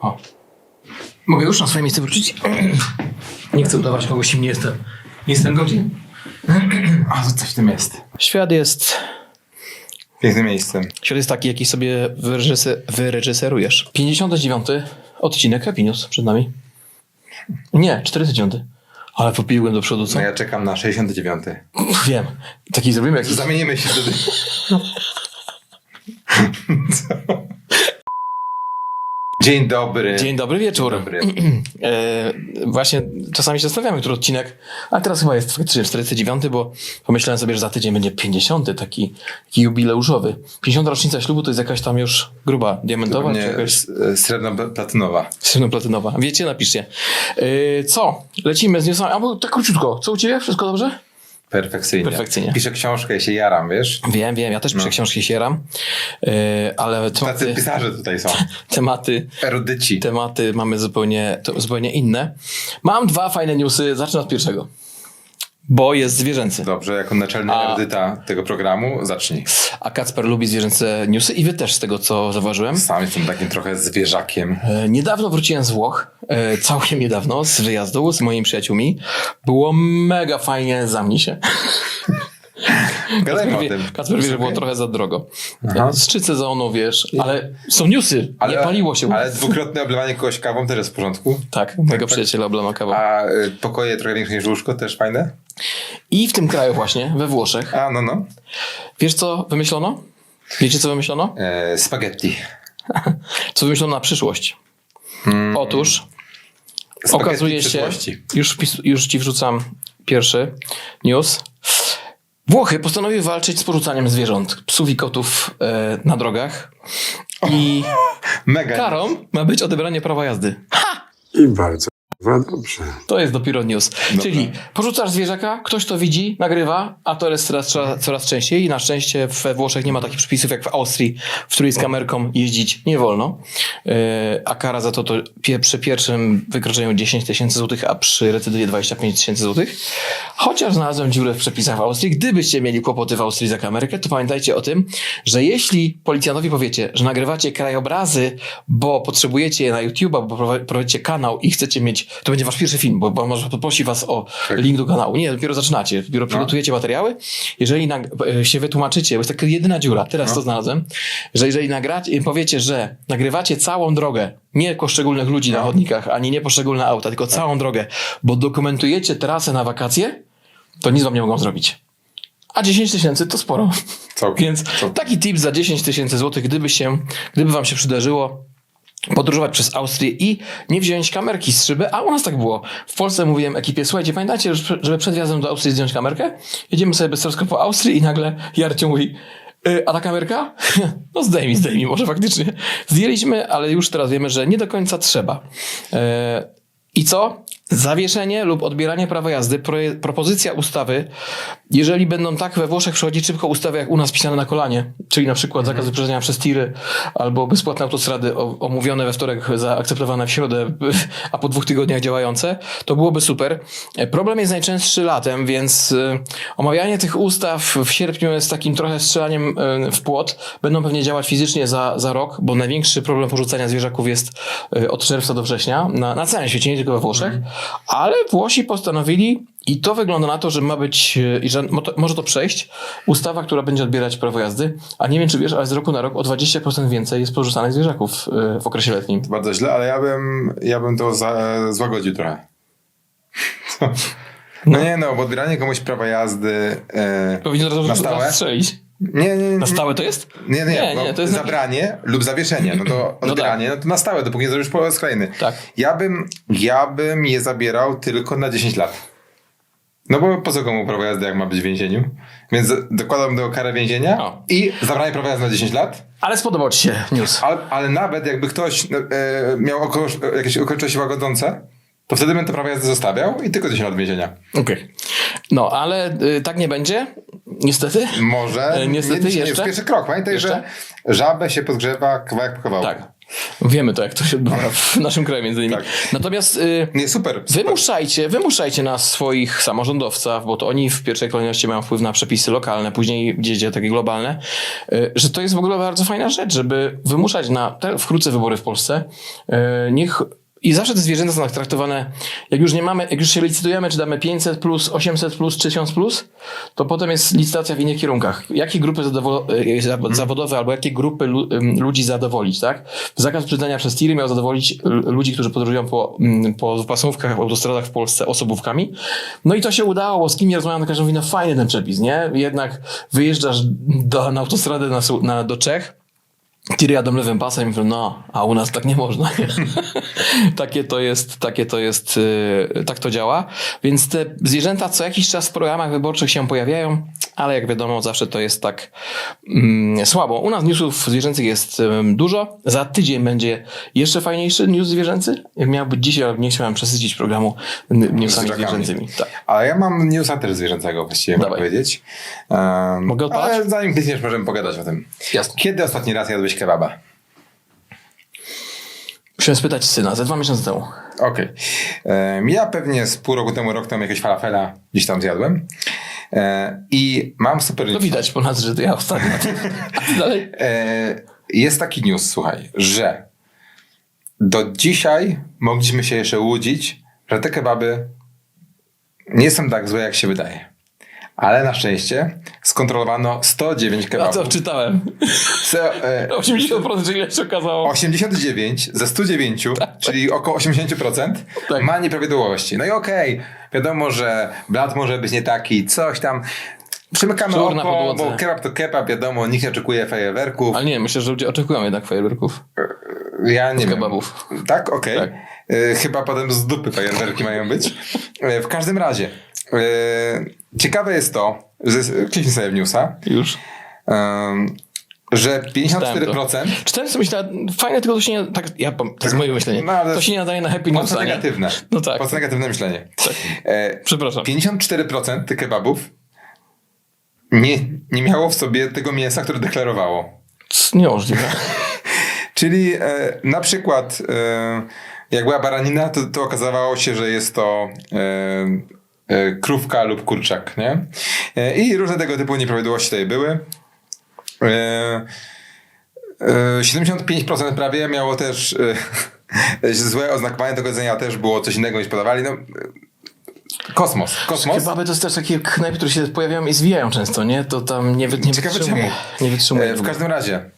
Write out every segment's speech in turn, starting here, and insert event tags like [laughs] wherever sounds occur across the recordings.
O. Mogę już na swoje miejsce wrócić? [clears throat] Nie chcę udawać kogoś, kim nie jestem. Nie jestem godzin. A, to coś w tym jest. Świat jest, Pięknym miejscem. świat jest taki, jaki sobie wyreżyser, wyreżyserujesz. 59 odcinek Happy News przed nami. Nie, 49. Ale popiłem do przodu, co? No ja czekam na 69. Wiem. Taki zrobimy jakiś... Zamienimy się wtedy. [laughs] Dzień dobry. Dzień dobry wieczór. dobry. [clears throat] E, właśnie czasami się zastanawiamy, który odcinek, a teraz chyba jest faktycznie 49, bo pomyślałem sobie, że za tydzień będzie 50, taki, taki jubileuszowy. 50 rocznica ślubu to jest jakaś tam już gruba diamentowa, czy Nie, jakaś srebrno-platynowa. srebrno-platynowa. Wiecie, napiszcie. E, co? Lecimy z newsami. Albo tak króciutko. Co u ciebie? Wszystko dobrze? Perfekcyjnie. Perfekcyjnie. Piszę książkę i się jaram, wiesz? Wiem, wiem. Ja też piszę książki sieram, e, ale Tacy tematy, pisarze tutaj są. [laughs] tematy Erudyci. tematy mamy zupełnie, zupełnie inne. Mam dwa fajne newsy. Zacznę od pierwszego. Bo jest zwierzęcy. Dobrze, jako naczelny A- erudyta tego programu, zacznij. A Kacper lubi zwierzęce newsy i wy też z tego, co zauważyłem. Sam jestem takim trochę zwierzakiem. E, Niedawno wróciłem z Włoch, e, całkiem niedawno, z wyjazdu z moimi przyjaciółmi. Było mega fajnie, zamknij się. [laughs] Gadajmy o wie, tym. Kacper wie, że było trochę za drogo. Aha. Z trzy sezonu, wiesz, ale są newsy, nie paliło się. Ale dwukrotne oblewanie kogoś kawą też jest w porządku. Tak, mojego przyjaciela oblano kawą. A y, pokoje trochę większe niż łóżko też fajne? I w tym kraju właśnie, we Włoszech, A, no, no. wiesz co wymyślono? Wiecie co wymyślono? E, spaghetti. [laughs] Co wymyślono na przyszłość? Otóż Spaghetti okazuje się, już, już ci wrzucam pierwszy news. Włochy postanowiły walczyć z porzucaniem zwierząt, psów i kotów e, na drogach. I Mega. karą ma być odebranie prawa jazdy. I bardzo chyba dobrze. To jest dopiero news. Czyli porzucasz zwierzaka, ktoś to widzi, nagrywa, a to jest coraz, coraz częściej i na szczęście we Włoszech nie ma takich przepisów jak w Austrii, w której z kamerką jeździć nie wolno. Yy, a kara za to to pie, przy pierwszym wykroczeniu 10 tysięcy złotych, a przy recydywie 25 tysięcy złotych. Chociaż znalazłem dziurę w przepisach w Austrii. Gdybyście mieli kłopoty w Austrii za kamerkę, to pamiętajcie o tym, że jeśli policjantowi powiecie, że nagrywacie krajobrazy, bo potrzebujecie je na YouTube'a, bo prowa- prowadzicie kanał i chcecie mieć, to będzie wasz pierwszy film, bo, bo może poprosi was o link do kanału. Nie, dopiero zaczynacie, dopiero przygotujecie materiały. Jeżeli nag- e, się wytłumaczycie, bo jest taka jedyna dziura, teraz to znalazłem, że jeżeli nagracie, powiecie, że nagrywacie całą drogę, nie poszczególnych ludzi na chodnikach, ani nie poszczególne auta, tylko całą drogę, bo dokumentujecie trasę na wakacje, to nic wam nie mogą zrobić. A 10 tysięcy to sporo. Całkiem. [laughs] Więc Całkiem. taki tip za 10 tysięcy złotych, gdyby się, gdyby wam się przydarzyło podróżować przez Austrię i nie wziąć kamerki z szyby, a u nas tak było. W Polsce mówiłem ekipie, słuchajcie, pamiętacie, że- żeby przed wjazdem do Austrii zdjąć kamerkę? Jedziemy sobie beztrosko po Austrii i nagle Jarcio mówi, "Y, a ta kamerka? [laughs] No zdejmij, zdejmij, może faktycznie. Zdjęliśmy, ale już teraz wiemy, że nie do końca trzeba. E, I co? Zawieszenie lub odbieranie prawa jazdy, propozycja ustawy, jeżeli będą tak we Włoszech przechodzić szybko ustawy, jak u nas pisane na kolanie, czyli na przykład zakaz wyprzedzenia przez tiry, albo bezpłatne autostrady omówione we wtorek, zaakceptowane w środę, [laughs] a po dwóch tygodniach działające, to byłoby super. Problem jest najczęstszy latem, więc e, omawianie tych ustaw w sierpniu jest takim trochę strzelaniem e, w płot. Będą pewnie działać fizycznie za, za rok, bo największy problem porzucania zwierzaków jest e, od czerwca do września na, na całym świecie, nie tylko we Włoszech. Ale Włosi postanowili, i to wygląda na to, że ma być, e, i że może to przejść, ustawa, która będzie odbierać prawo jazdy. A nie wiem, czy wiesz, ale z roku na rok o 20% więcej jest porzucanych zwierzaków e, w okresie letnim. Bardzo źle, ale ja bym, ja bym to za, złagodził trochę. [laughs] No nie no, bo odbieranie komuś prawa jazdy e, Powinien od na stałe. Nie, nie, nie. Na stałe to jest? Nie, nie, Nie, nie, to jest zabranie lub zawieszenie, no to [clears throat] tak. odbieranie, no to na stałe, dopóki nie zrobisz po raz kolejny. Tak. Ja bym, ja bym je zabierał tylko na 10 lat. No bo po co komu prawo jazdy, jak ma być w więzieniu? Więc dokładam do karę więzienia O. i zabranie prawa jazdy na 10 lat. Ale spodobał ci się news. Ale, ale nawet jakby ktoś no, e, miał jakieś okoliczności łagodzące, to wtedy bym to prawo jazdy zostawiał i tylko 10 lat więzienia. Okej. No, ale y, tak nie będzie. Niestety. Może. E, niestety nie, nie, jeszcze? Jest pierwszy krok. Pamiętaj, Jeszcze? że żabę się podgrzewa kawałek po kawałku. Tak. Wiemy to, jak to się odbywa w naszym kraju między innymi. Tak. Natomiast y, Nie, super. super. wymuszajcie, wymuszajcie na swoich samorządowców, bo to oni w pierwszej kolejności mają wpływ na przepisy lokalne, później gdzieś takie globalne, y, że to jest w ogóle bardzo fajna rzecz, żeby wymuszać na te wkrótce wybory w Polsce. y, Niech i zawsze te zwierzęta są tak traktowane, jak już nie mamy, jak już się licytujemy, czy damy 500 plus, 800 plus, 1000 plus, to potem jest licytacja w innych kierunkach. Jakie grupy y, zaw- zawodowe albo jakie grupy lu- ludzi zadowolić, tak? Zakaz przyznania przez tiry miał zadowolić ludzi, którzy podróżują po, po pasówkach, autostradach w Polsce osobówkami. No i to się udało, bo z kim ja rozmawiam, to każdy mówi, no fajny ten przepis, nie? Jednak wyjeżdżasz do, na autostradę na, na, do Czech, Tiry jadą lewym pasem i mówią, no, a u nas tak nie można. [laughs] takie to jest, takie to jest, yy, tak to działa. Więc te zwierzęta co jakiś czas w programach wyborczych się pojawiają, ale jak wiadomo, zawsze to jest tak mm, słabo. U nas newsów zwierzęcych jest dużo. Za tydzień będzie jeszcze fajniejszy news zwierzęcy. Miał być dzisiaj, ale nie chciałem przesycić programu newsami zwierzęcymi. Tak. Ale ja mam newsa też zwierzęcego właściwie, mogę powiedzieć. Um, Mogę odpalać? Ale zanim klikniesz, możemy pogadać o tym. Jasne. Kiedy ostatni raz jadłeś kebaba? Musiałem spytać syna, ze dwa miesiące temu. Okej. Em, Ja pewnie z pół roku temu, rok temu jakieś falafela gdzieś tam zjadłem. E, I mam super To news. widać po nas, że to ja ostatnio. [laughs] Dalej? E, Jest taki news, słuchaj, że do dzisiaj mogliśmy się jeszcze łudzić, że te kebaby nie są tak złe, jak się wydaje. Ale na szczęście skontrolowano 109 A kebabów. to czytałem. Co, e, [laughs] 80% ile się okazało. 89 ze 109, czyli około 80%, Tak. ma nieprawidłowości. No i okej, wiadomo, że blat może być nie taki, coś tam. Przymykamy Szczur oko, bo kebab to kebab, wiadomo, nikt nie oczekuje fajerwerków. Ale nie, myślę, że ludzie oczekują jednak fajerwerków. Ja nie kebabów. Tak? Okej. Tak. E, Chyba potem z dupy fajerwerki mają być. E, W każdym razie, e, ciekawe jest to, że kliknij sobie w newsa, Już. em, że 54%, Czytałem sobie myślałem, fajne, tylko to się nie... Tak, ja, to jest moje myślenie. No, to się nie nadaje na happy mocno newsa, nie? negatywne. No tak. Mocno negatywne myślenie. E, Przepraszam. 54% tych kebabów nie, nie miało w sobie tego mięsa, które deklarowało. Niemożliwe. [laughs] Czyli e, na przykład e, jak była baranina, to, to okazało się, że jest to e, krówka lub kurczak, nie? E, I różne tego typu nieprawidłowości tutaj były. E, e, 75% prawie miało też e, [laughs] złe oznakowanie tego jedzenia, też było coś innego niż podawali. No, e, kosmos. Kosmos. Kebaby to jest też takie knajpy, które się pojawiają i zwijają często, nie? To tam nie, wy, nie Ciekawe wytrzymuje. czemu. Nie wytrzymuje. E, w każdym razie,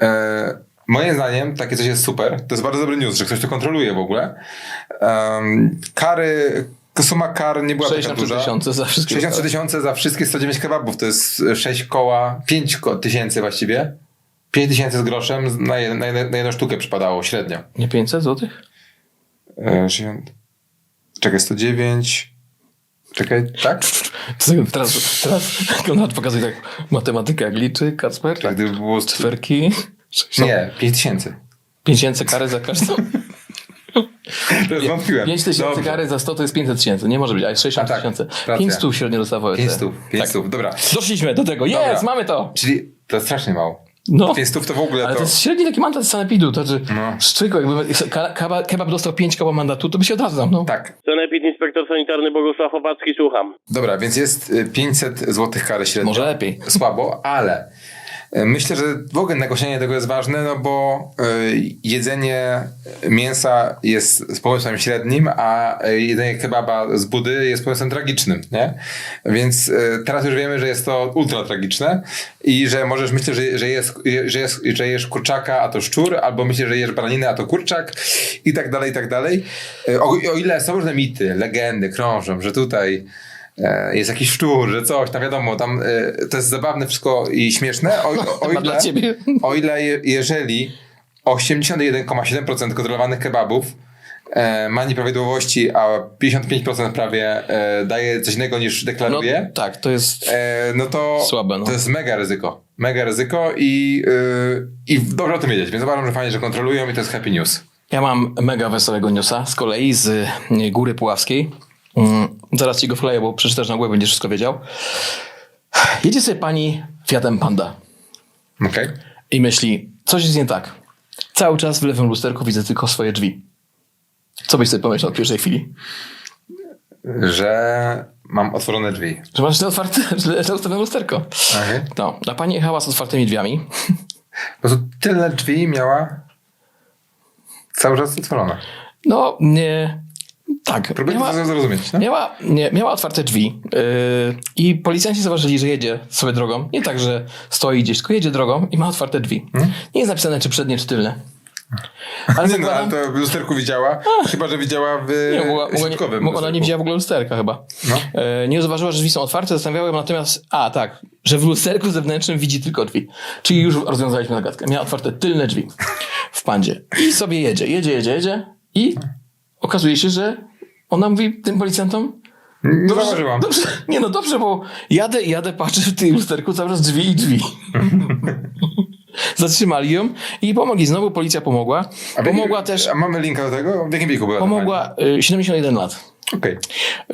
e, moim zdaniem takie coś jest super. To jest bardzo dobry news, że ktoś to kontroluje w ogóle. Um, kary, suma kar nie była taka 63 duża. tysiące za wszystkie. 63 tysiące za wszystkie 109 kebabów. To jest 6 koła, 5 ko- tysięcy właściwie. 5 tysięcy z groszem na, jed, na, jedną- na jedną sztukę przypadało średnio. Nie 500 złotych? E, 60 czekaj, 109. Czekaj, tak? [laughs] To Teraz, teraz Konrad pokazuje tak matematykę, jak liczy, Kacper. Tak, gdyby było... Czwerki. Nie, 5 tysięcy. 5000 kary za każdą. [laughs] [laughs] To zwątpiłem. 5 tysięcy kary za 100 to jest 500 tysięcy. Nie może być, a jest 60 A tak, tysięcy. racja. 500 średnio dostawały. 5 te. stów, 5 Tak. stów, dobra. Doszliśmy do tego. Dobra. Jest, mamy to. Czyli to jest strasznie mało. No. 5 stów to w ogóle Ale to... to jest średni taki mandat z sanepidu. To znaczy, No. szczęko, jakby kebab, kebab dostał 5 koła mandatu, to by się od razu zamknął. Tak. Sanepid inspektor sanitarny Bogusław Opacki, słucham. Dobra, więc jest y, 500 zł kary średnio. Może lepiej. Słabo, ale y, myślę, że w ogóle nagłośnienie tego jest ważne, no bo y, jedzenie mięsa jest społecznym średnim, a y, jedzenie kebaba z budy jest społecznym tragicznym, nie? Więc teraz już wiemy, że jest to ultra tragiczne i że możesz myśleć, że, że, jest, że, jest, że jesz kurczaka, a to szczur, albo myślisz, że jesz baraninę, a to kurczak i tak dalej, i tak dalej. O, o ile są różne mity, legendy krążą, że tutaj e, jest jakiś szczur, że coś, tam wiadomo, tam e, to jest zabawne wszystko i śmieszne, o, [laughs] o, o ile, o ile je, jeżeli 81,7% kontrolowanych kebabów e, ma nieprawidłowości, a 55% prawie e, daje coś innego niż No, deklaruje, tak, to jest... e, no to Słabe, no. to jest mega ryzyko. Mega ryzyko i, e, i dobrze o tym wiedzieć, więc uważam, że fajnie, że kontrolują i to jest happy news. Ja mam mega wesołego newsa z kolei z Góry Puławskiej. Zaraz ci go wkleję, bo przeczytasz na głowę, będziesz wszystko wiedział. Jedzie sobie pani Fiatem Panda Okej. i myśli, coś jest nie tak. Cały czas w lewym lusterku widzę tylko swoje drzwi. Co byś sobie pomyślał od pierwszej chwili? Że mam otworzone drzwi. Że masz źle otwarte, [laughs] źle ustawione lusterko. Okej. No, a pani jechała z otwartymi drzwiami. Po prostu tyle drzwi miała cały czas otworzone. No, nie... Tak. Próbuję miała- to zrozumieć. No? Miała, nie, miała otwarte drzwi yy, i policjanci zauważyli, że jedzie sobie drogą. Nie tak, że stoi gdzieś, tylko jedzie drogą i ma otwarte drzwi. Nie jest napisane, czy przednie, czy tylne. [laughs] Ale Nie no, ale zakładam, to w lusterku widziała, chyba że widziała w nie, mogła, środkowym mogła, ona nie widziała w ogóle lusterka chyba. No. E, nie zauważyła, że drzwi są otwarte, zastanawiała ją natomiast, a tak, że w lusterku zewnętrznym widzi tylko drzwi. Czyli już rozwiązaliśmy zagadkę. Miała otwarte tylne drzwi w pandzie. I sobie jedzie, jedzie, jedzie, jedzie i okazuje się, że ona mówi tym policjantom, Nie zauważyłam. Dobrze, nie no dobrze, bo jadę i jadę, patrzę w tym lusterku cały czas drzwi i drzwi. [laughs] Zatrzymali ją i pomogli. Znowu policja pomogła. A jakim- Pomogła też, A mamy linka do tego? W jakim wieku była pomogła y, 71 lat. Okej.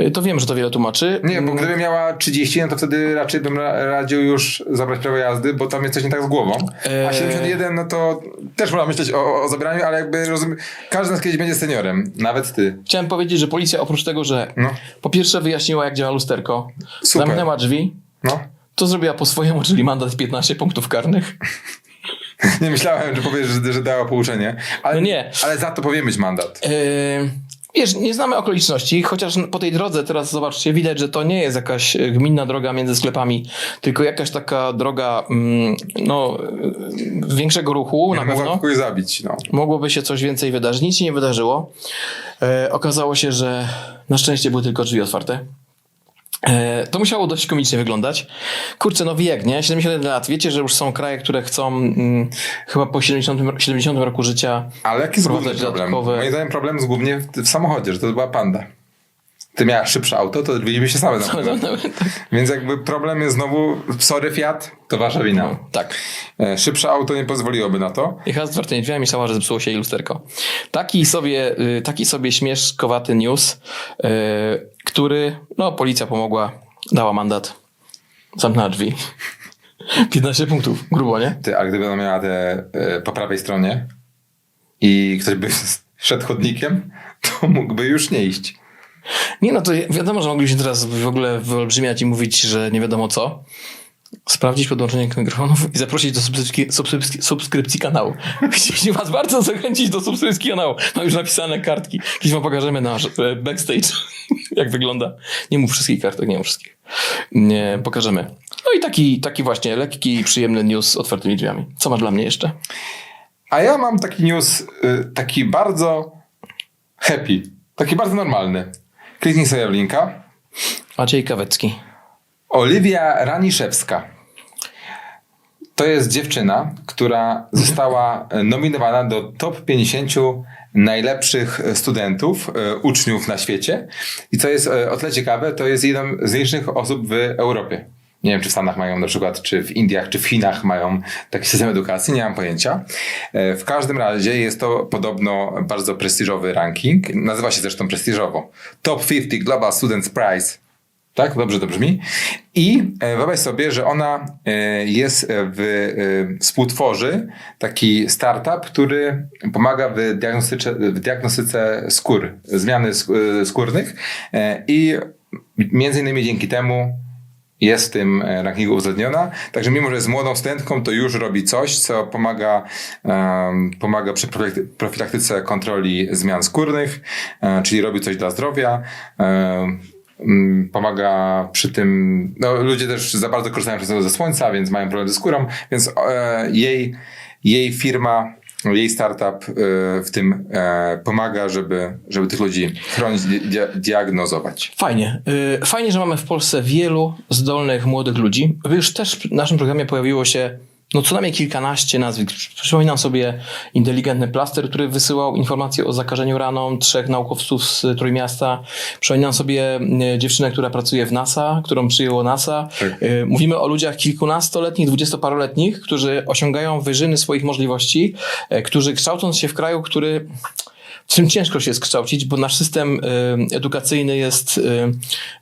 Y, To wiem, że to wiele tłumaczy. Nie, bo gdyby miała 30, no to wtedy raczej bym ra- radził już zabrać prawo jazdy, bo tam jest coś nie tak z głową. A Eee. 71, no to też można myśleć o, o zabieraniu, ale jakby rozumiem, każdy z nas kiedyś będzie seniorem, nawet ty. Chciałem powiedzieć, że policja oprócz tego, że No. po pierwsze wyjaśniła, jak działa lusterko, Super. zamknęła drzwi, No. to zrobiła po swojemu, czyli mandat 15 punktów karnych. [laughs] Nie myślałem, że powiesz, że, że dała pouczenie, ale, No nie. ale za to powinien być mandat. Yy, Wiesz, nie znamy okoliczności, chociaż po tej drodze teraz zobaczcie, widać, że to nie jest jakaś e, gminna droga między sklepami, tylko jakaś taka droga mm, no, e, większego ruchu na Mogła pewno. kogoś zabić, no. Mogłoby się coś więcej wydarzyć. Nic się nie wydarzyło. E, okazało się, że na szczęście były tylko drzwi otwarte. E, to musiało dość komicznie wyglądać. Kurczę, no wiek, nie? 71 lat. Wiecie, że już są kraje, które chcą mm, chyba po 70, 70 roku życia Ale jaki jest główny problem? dodatkowe- Moim zdaniem problem jest głównie w, w samochodzie, że to była panda. Ty miałaś szybsze auto, to drzwi by się same [laughs] zamknęły. Więc jakby problem jest znowu, sorry Fiat, to wasza wina. tak. E, Szybsze auto nie pozwoliłoby na to. Jechała z otwartymi drzwiami, myślała, że zepsuło się lusterko. Taki sobie, y, taki sobie śmieszkowaty news, y, który, no, policja pomogła, dała mandat, zamknęła drzwi. [laughs] 15 punktów, grubo, nie? Ty, a gdyby ona miała te e, po prawej stronie i ktoś by [laughs] szedł chodnikiem, to mógłby już nie iść. Nie, no to wiadomo, że moglibyśmy teraz w ogóle wyolbrzymiać i mówić, że nie wiadomo co. Sprawdzić podłączenie mikrofonów i zaprosić do subskrypcji, subskrypcji, subskrypcji kanału. [laughs] Chcieliśmy was bardzo zachęcić do subskrypcji kanału. Mam już napisane kartki. Kiedyś wam pokażemy nasz e, backstage, [laughs] jak wygląda. Nie mów wszystkich kartek, nie mów wszystkich. Nie, pokażemy. No i taki, taki właśnie lekki, przyjemny news z otwartymi drzwiami. Co masz dla mnie jeszcze? A ja mam taki news, y, taki bardzo happy, taki bardzo normalny. Kliknij sobie w linka. Maciej Kawecki. Oliwia Raniszewska. To jest dziewczyna, która została nominowana do top 50 najlepszych studentów, e, uczniów na świecie. I co jest e, o tyle ciekawe, to jest jedna z licznych osób w Europie. Nie wiem, czy w Stanach mają na przykład, czy w Indiach, czy w Chinach mają taki system edukacji, nie mam pojęcia. E, W każdym razie jest to podobno bardzo prestiżowy ranking. Nazywa się zresztą prestiżowo. Top 50 Global Students Prize tak, dobrze to brzmi. I e, wyobraź sobie, że ona e, jest w, e, współtworzy taki startup, który pomaga w diagnostyce, w diagnostyce skór, zmiany sk- skórnych i między innymi dzięki temu jest w tym rankingu uwzględniona. Także mimo, że jest młodą studentką, to już robi coś, co pomaga, pomaga przy profilakty- profilaktyce kontroli zmian skórnych, czyli robi coś dla zdrowia. Pomaga przy tym, no ludzie też za bardzo korzystają ze słońca, więc mają problem ze skórą, więc e, jej, jej firma, jej startup e, w tym e, pomaga, żeby, żeby tych ludzi chronić, dia, diagnozować. Fajnie. Y, Fajnie, że mamy w Polsce wielu zdolnych młodych ludzi. Już też w naszym programie pojawiło się no co najmniej kilkanaście nazwisk. Przypominam sobie inteligentny plaster, który wysyłał informacje o zakażeniu raną trzech naukowców z Trójmiasta. Przypominam sobie y, dziewczynę, która pracuje w NASA, którą przyjęło NASA. Tak. Y, Mówimy o ludziach kilkunastoletnich, dwudziestoparoletnich, którzy osiągają wyżyny swoich możliwości, y, którzy kształcąc się w kraju, który czym ciężko się jest kształcić, bo nasz system y, edukacyjny jest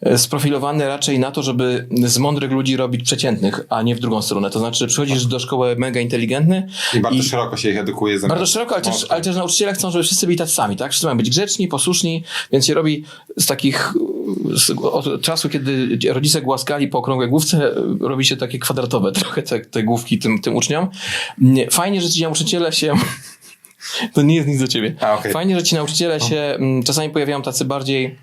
y, sprofilowany raczej na to, żeby z mądrych ludzi robić przeciętnych, a nie w drugą stronę. To znaczy, przychodzisz do szkoły mega inteligentny I bardzo i- szeroko się ich edukuje. bardzo szeroko, ale też, ale też nauczyciele chcą, żeby wszyscy byli tacy sami, tak? Wszyscy mają być grzeczni, posłuszni, więc się robi z takich, z, od czasu, kiedy rodzice głaskali po okrągłej główce, robi się takie kwadratowe [laughs] trochę te, te główki tym, tym uczniom. Nie, Fajnie, że ci nauczyciele się... [laughs] To nie jest nic do ciebie. A, okej. Fajnie, że ci nauczyciele się mm, czasami pojawiają tacy bardziej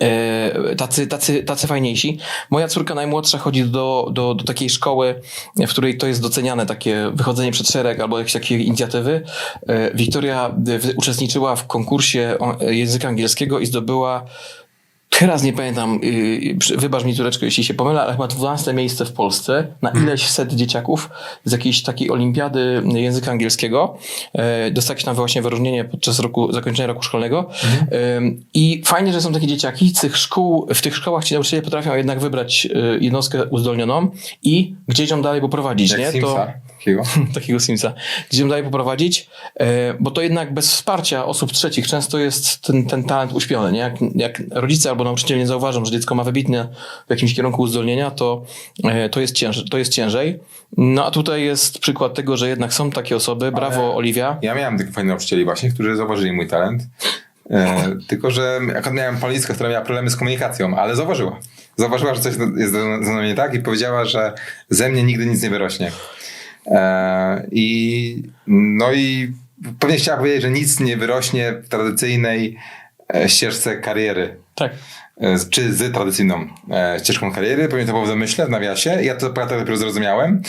e, tacy, tacy, tacy fajniejsi. Moja córka najmłodsza chodzi do, do, do takiej szkoły, w której to jest doceniane, takie wychodzenie przed szereg albo jakieś takie inicjatywy. E, Wiktoria e, uczestniczyła w konkursie języka angielskiego i zdobyła Teraz nie pamiętam, yy, wybacz mi Tureczko, jeśli się pomylę, ale chyba 12 miejsce w Polsce na ileś set dzieciaków z jakiejś takiej olimpiady języka angielskiego. E, Dostała jakieś tam właśnie wyróżnienie podczas roku, zakończenia roku szkolnego. Ym, I fajnie, że są takie dzieciaki. Z tych szkół, w tych szkołach ci nauczyciele potrafią jednak wybrać y, jednostkę uzdolnioną i gdzieś ją dalej poprowadzić. Jak nie? Simsa, takiego. [laughs] takiego Simsa, gdzie ją dalej poprowadzić, e, bo to jednak bez wsparcia osób trzecich często jest ten, ten talent uśpiony. Nie? Jak, jak rodzice albo nauczyciele nie zauważą, że dziecko ma wybitne w jakimś kierunku uzdolnienia, to, e, to, jest, cięż, to jest ciężej. No a tutaj jest przykład tego, że jednak są takie osoby. Brawo, Oliwia. Ja miałem takich fajnych nauczycieli właśnie, którzy zauważyli mój talent. E, tylko, że akurat miałem politkę, która miała problemy z komunikacją, ale zauważyła. Zauważyła, że coś jest ze mną nie tak i powiedziała, że ze mnie nigdy nic nie wyrośnie. E, I no i pewnie chciała powiedzieć, że nic nie wyrośnie w tradycyjnej e, ścieżce kariery. Tak. E, czy z tradycyjną ścieżką kariery. Pewnie to było w zamyśle, w nawiasie. Ja to prawda dopiero zrozumiałem.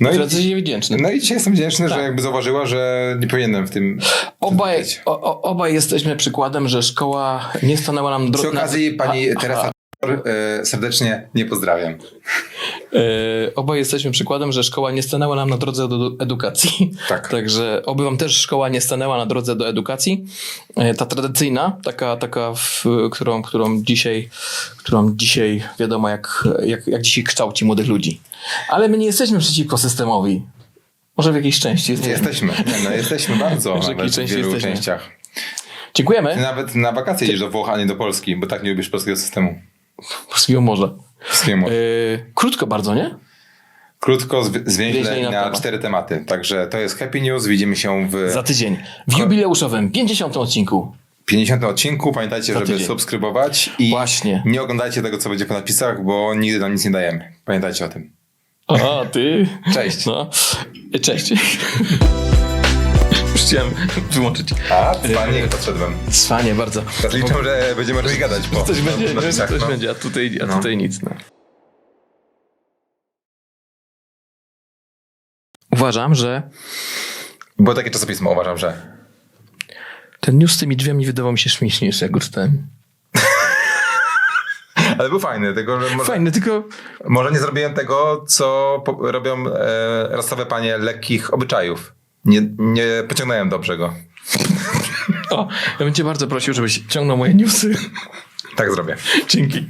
No i, wdzięczny. no i dzisiaj jestem wdzięczny, Tak. że jakby zauważyła, że nie powinienem w tym Obaj, o, obaj jesteśmy przykładem, że szkoła nie stanęła nam Przy dro- okazji pani Teresa serdecznie nie pozdrawiam. E, obaj jesteśmy przykładem, że szkoła nie stanęła nam na drodze do edukacji. Tak. [laughs] Także oby wam też szkoła nie stanęła na drodze do edukacji. E, Ta tradycyjna, taka, taka w, którą, którą, dzisiaj, którą dzisiaj wiadomo, jak, jak, jak dzisiaj kształci młodych ludzi. Ale my nie jesteśmy przeciwko systemowi. Może w jakiejś części jesteśmy. jesteśmy. Nie, no, jesteśmy bardzo [laughs] w części wielu jesteśmy. częściach. Dziękujemy. Ty nawet na wakacje jedziesz do Włoch, a nie do Polski, bo tak nie lubisz polskiego systemu. Polskiego Morza. Wszystkiemu. E, Krótko bardzo, nie? Krótko, zwi- zwięźle na na temat. cztery tematy. Także to jest Happy News. Widzimy się w Za tydzień. W jubileuszowym 50. odcinku. 50 odcinku. Pamiętajcie, Za żeby tydzień. subskrybować i Właśnie. nie oglądajcie tego, co będzie po napisach, bo nigdy nam nic nie dajemy. Pamiętajcie o tym. A, ty. Cześć. No. Cześć. [laughs] Chciałem wyłączyć. A, fajnie podszedłem. Cwanie bardzo. Teraz liczę, że będziemy czymś gadać po Coś będzie, napisach, coś no. będzie, a tutaj, a No. tutaj nic. No. Uważam, że Było takie czasopismo, uważam, że. ten news z tymi drzwiami wydawał mi się śmieszniejszy, jak go czytałem. [laughs] Ale był fajny, tylko że może, Fajny, tylko może nie zrobiłem tego, co robią e, rasowe panie lekkich obyczajów. Nie, nie pociągnąłem dobrze go. o, ja bym cię bardzo prosił, żebyś ciągnął moje newsy. Tak zrobię. Dzięki.